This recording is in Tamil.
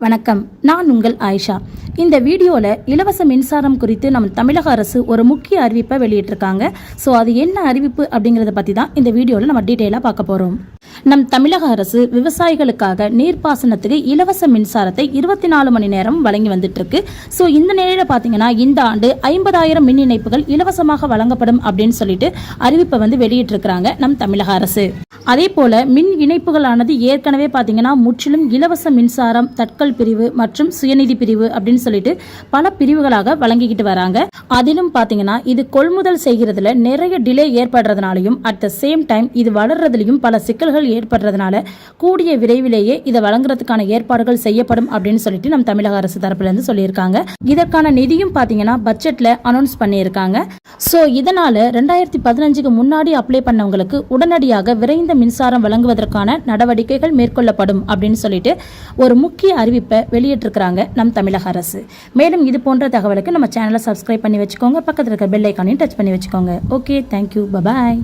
வணக்கம். நான் உங்கள் ஆயிஷா. இந்த வீடியோவில் இலவச மின்சாரம் குறித்து நம்ம தமிழக அரசு ஒரு முக்கிய அறிவிப்பை வெளியிட்டிருக்காங்க. ஸோ அது என்ன அறிவிப்பு அப்படிங்கிறத பற்றி தான் இந்த வீடியோவில் நம்ம டீட்டெயிலாக பார்க்க போகிறோம் நம் தமிழக அரசு விவசாயிகளுக்காக நீர்ப்பாசனத்துக்கு இலவச மின்சாரத்தை இருபத்தி நாலு மணி நேரம் வழங்கி வந்துட்டு இருக்கு ஸோ இந்த நிலையில் பார்த்தீங்கன்னா இந்த ஆண்டு ஐம்பதாயிரம் மின் இணைப்புகள் இலவசமாக வழங்கப்படும் அப்படின்னு சொல்லிட்டு அறிவிப்பை வந்து வெளியிட்டிருக்கிறாங்க நம் தமிழக அரசு. அதே போல மின் இணைப்புகளானது ஏற்கனவே பார்த்தீங்கன்னா முற்றிலும் இலவச மின்சாரம் தட்கல் பிரிவு மற்றும் சுயநிதி பிரிவு அப்படின்னு சொல்லிட்டு பல பிரிவுகளாக வழங்கிக்கிட்டு வராங்க. அதிலும் பார்த்தீங்கன்னா இது கொள்முதல் செய்கிறதுல நிறைய டிலே ஏற்படுறதுனாலையும் அட் த சேம் டைம் இது வளர்றதுலையும் பல சிக்கல்கள் ஏற்படுறதுனால கூடிய விரைவிலேயே இதை வழங்குறதுக்கான ஏற்பாடுகள் செய்யப்படும் அப்படின்னு சொல்லிட்டு நம் தமிழக அரசு தரப்புலேருந்து சொல்லியிருக்காங்க. இதற்கான நிதியும் பார்த்தீங்கன்னா பட்ஜெட்ல அனௌன்ஸ் பண்ணியிருக்காங்க. ஸோ இதனால ரெண்டாயிரத்தி பதினஞ்சுக்கு முன்னாடி அப்ளை பண்ணவங்களுக்கு உடனடியாக விரைந்த மின்சாரம் வழங்குவதற்கான நடவடிக்கைகள் மேற்கொள்ளப்படும் அப்படின்னு சொல்லிட்டு ஒரு முக்கிய அறிவிப்பை வெளியிட்டிருக்கிறாங்க நம் தமிழக அரசு. மேலும் இது போன்ற தகவலுக்கு நம்ம சேனலை சப்ஸ்கிரைப் பண்ணி வச்சுக்கோங்க. பக்கத்தில் இருக்க பெல் ஐக்கானையும் டச் பண்ணி வச்சுக்கோங்க. Okay thank you bye bye